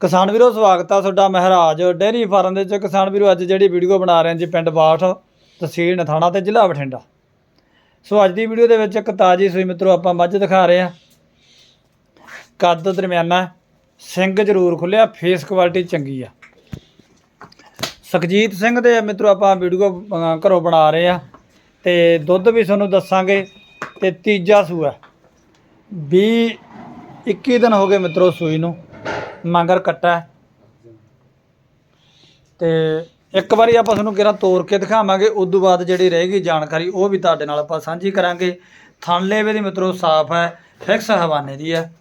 ਕਿਸਾਨ ਵੀਰੋ, ਸਵਾਗਤ ਆ ਤੁਹਾਡਾ। ਮਹਾਰਾਜ ਡੇਅਰੀ ਫਾਰਮ ਦੇ ਵਿੱਚ। ਕਿਸਾਨ ਵੀਰੋ, ਅੱਜ ਜਿਹੜੀ ਵੀਡੀਓ ਬਣਾ ਰਹੇ ਹਾਂ ਜੀ ਪਿੰਡ ਬਾਠ, ਤਹਿਸੀਲ ਨਥਾਣਾ ਤੇ ਜ਼ਿਲ੍ਹਾ ਬਠਿੰਡਾ। ਸੋ ਅੱਜ ਦੀ ਵੀਡੀਓ ਦੇ ਵਿੱਚ ਇੱਕ ਤਾਜੀ ਸੂਈ ਮਿੱਤਰੋ, ਆਪਾਂ ਮੱਝ ਦਿਖਾ ਰਹੇ ਹਾਂ। ਕੱਦ ਦਰਮਿਆਨਾ ਸਿੰਘ ਜ਼ਰੂਰ ਖੁੱਲਿਆ ਫੇਸ ਕੁਆਲਿਟੀ ਚੰਗੀ ਆ। ਸੁਖਜੀਤ ਸਿੰਘ ਦੇ ਮਿੱਤਰੋ, ਆਪਾਂ ਵੀਡੀਓ ਘਰੋਂ ਬਣਾ ਰਹੇ ਆ ਤੇ ਦੁੱਧ ਵੀ ਤੁਹਾਨੂੰ ਦੱਸਾਂਗੇ। ਤੇ ਤੀਜਾ ਸੂਆ 20 21 ਦਿਨ ਹੋ ਗਏ ਮਿੱਤਰੋ ਸੂਈ ਨੂੰ। ਮਗਰ ਕੱਟਾ ਹੈ। ਤੇ ਇੱਕ ਵਾਰੀ ਆਪਾਂ ਤੁਹਾਨੂੰ ਕਿਹੜਾ ਤੋੜ ਕੇ ਦਿਖਾਵਾਂਗੇ ਉਸ ਤੋਂ ਬਾਅਦ ਜਿਹੜੀ ਰਹੇਗੀ ਜਾਣਕਾਰੀ, ਉਹ ਵੀ ਤੁਹਾਡੇ ਨਾਲ ਆਪਾਂ ਸਾਂਝੀ ਕਰਾਂਗੇ। ਥਣ ਲੇਵੇ ਦੀ ਮਿੱਤਰੋ, ਸਾਫ਼ ਹੈ, ਫਿਕਸ ਹਵਾਨੇ ਦੀ ਹੈ।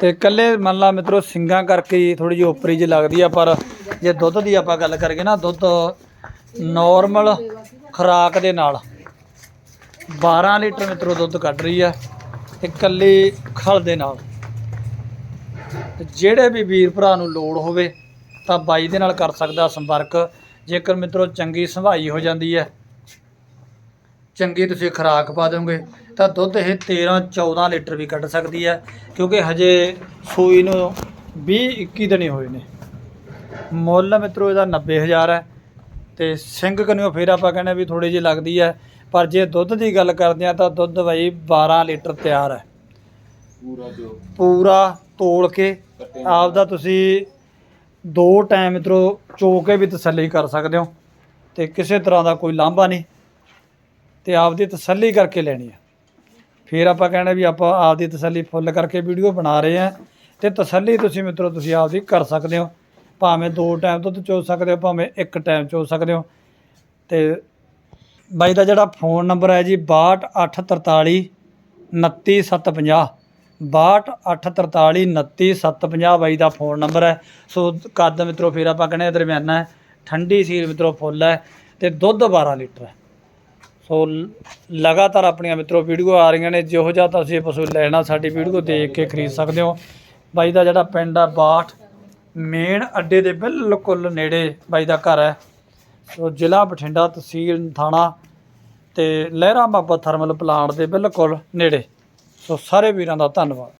ਤੇ ਕੱਲੇ ਮੰਨ ਲਾ ਮਿੱਤਰੋ, ਸਿੰਗਾਂ ਕਰਕੇ ਹੀ ਥੋੜੀ ਜਿਹੀ ਉਪਰੀ ਜਿਹੀ ਲੱਗਦੀ ਆ, ਪਰ ਜੇ ਦੁੱਧ ਦੀ ਆਪਾਂ ਗੱਲ ਕਰੀਏ ਨਾ, ਦੁੱਧ ਨਾਰਮਲ ਖੁਰਾਕ ਦੇ ਨਾਲ 12 ਲੀਟਰ ਮਿੱਤਰੋ ਦੁੱਧ ਕੱਢ ਰਹੀ ਆ ਤੇ ਕੱਲੀ ਖਲ ਦੇ ਨਾਲ। ਤੇ ਜਿਹੜੇ ਵੀ ਵੀਰ ਭਰਾ ਨੂੰ ਲੋੜ ਹੋਵੇ, ਤਾਂ ਬਾਈ ਦੇ ਨਾਲ ਕਰ ਸਕਦਾ ਸੰਪਰਕ। ਜੇਕਰ ਮਿੱਤਰੋ ਚੰਗੀ ਸੰਭਾਈ ਹੋ ਜਾਂਦੀ ਹੈ, ਚੰਗੀ ਤੁਸੀਂ ਖੁਰਾਕ ਪਾ ਦੋਗੇ ਤਾਂ ਦੁੱਧ ਇਹ 13 14 ਲੀਟਰ ਵੀ ਕੱਢ ਸਕਦੀ ਹੈ, ਕਿਉਂਕਿ ਹਜੇ ਸੂਈ ਨੂੰ 20 21 ਦਿਨ ਹੋਏ ਨੇ। ਮੁੱਲ ਮਿੱਤਰੋ ਇਹਦਾ 90000 ਹੈ, ਤੇ ਸਿੰਘ ਕਨਿਓ ਫੇਰ ਆਪਾਂ ਕਹਿੰਦੇ ਵੀ ਥੋੜੀ ਜਿਹੀ ਲੱਗਦੀ ਹੈ। ਪਰ ਜੇ ਦੁੱਧ ਦੀ ਗੱਲ ਕਰਦੇ ਆ ਤਾਂ ਦੁੱਧ ਬਾਈ 12 ਲੀਟਰ ਤਿਆਰ ਹੈ। ਪੂਰਾ ਜੋ। ਪੂਰਾ ਤੋਲ ਕੇ ਆਪਦਾ ਤੁਸੀਂ ਦੋ ਟਾਈਮ ਮਿੱਤਰੋ ਚੋ ਕੇ ਵੀ ਤਸੱਲੀ ਕਰ ਸਕਦੇ ਹੋ ਤੇ ਕਿਸੇ ਤਰ੍ਹਾਂ ਦਾ ਕੋਈ ਲਾਂਭਾ ਨਹੀਂ ਤੇ ਆਪਦੀ ਤਸੱਲੀ ਕਰਕੇ ਲੈਣੀ ਹੈ। ਫਿਰ ਆਪਾਂ ਕਹਿੰਦੇ ਵੀ ਆਪਾਂ ਆਪਦੀ ਤਸੱਲੀ ਫੁੱਲ ਕਰਕੇ ਵੀਡੀਓ ਬਣਾ ਰਹੇ ਆ ਤੇ ਤਸੱਲੀ ਤੁਸੀਂ ਮਿੱਤਰੋ ਤੁਸੀਂ ਆਪਦੀ ਕਰ ਸਕਦੇ ਹੋ। ਭਾਵੇਂ ਦੋ ਟਾਈਮ ਦੁੱਧ ਚੋ ਸਕਦੇ ਹੋ ਭਾਵੇਂ ਇੱਕ ਟਾਈਮ ਚੋ ਸਕਦੇ ਹੋ ਤੇ ਬਾਈ ਦਾ ਜਿਹੜਾ ਫੋਨ ਨੰਬਰ ਹੈ ਜੀ 62843 29750 62843 29750 ਬਾਈ ਦਾ ਫੋਨ ਨੰਬਰ ਹੈ। ਸੋ ਕੱਦ ਮਿੱਤਰੋ, ਫਿਰ ਆਪਾਂ ਕਹਿੰਦੇ ਆ ਦਰਮਿਆਨਾ ਹੈ, ਠੰਡੀ ਸੀਲ ਮਿੱਤਰੋ ਫੁੱਲ ਹੈ ਤੇ ਦੁੱਧ 12 ਲੀਟਰ ਹੈ। ਸੋ ਲਗਾਤਾਰ ਆਪਣੀਆਂ ਮਿੱਤਰੋ ਵੀਡੀਓ ਆ ਰਹੀਆਂ ਨੇ, ਜਿਹੋ ਜਿਹਾ ਤੁਸੀਂ ਪਸ਼ੂ ਲੈਣਾ ਸਾਡੀ ਵੀਡੀਓ ਦੇਖ ਕੇ ਖਰੀਦ ਸਕਦੇ ਹੋ। ਬਾਈ ਦਾ ਜਿਹੜਾ ਪਿੰਡ ਆ ਬਾਠ ਮੇਨ ਅੱਡੇ ਦੇ ਬਿਲਕੁਲ ਨੇੜੇ ਬਾਈ ਦਾ ਘਰ ਹੈ। ਸੋ ਜ਼ਿਲ੍ਹਾ ਬਠਿੰਡਾ ਤਹਿਸੀਲ ਥਾਣਾ ਅਤੇ ਲਹਿਰਾ ਮੁਹੱਬਤ ਥਰਮਲ ਪਲਾਂਟ ਦੇ ਬਿਲਕੁਲ ਨੇੜੇ। ਸੋ ਸਾਰੇ ਵੀਰਾਂ ਦਾ ਧੰਨਵਾਦ।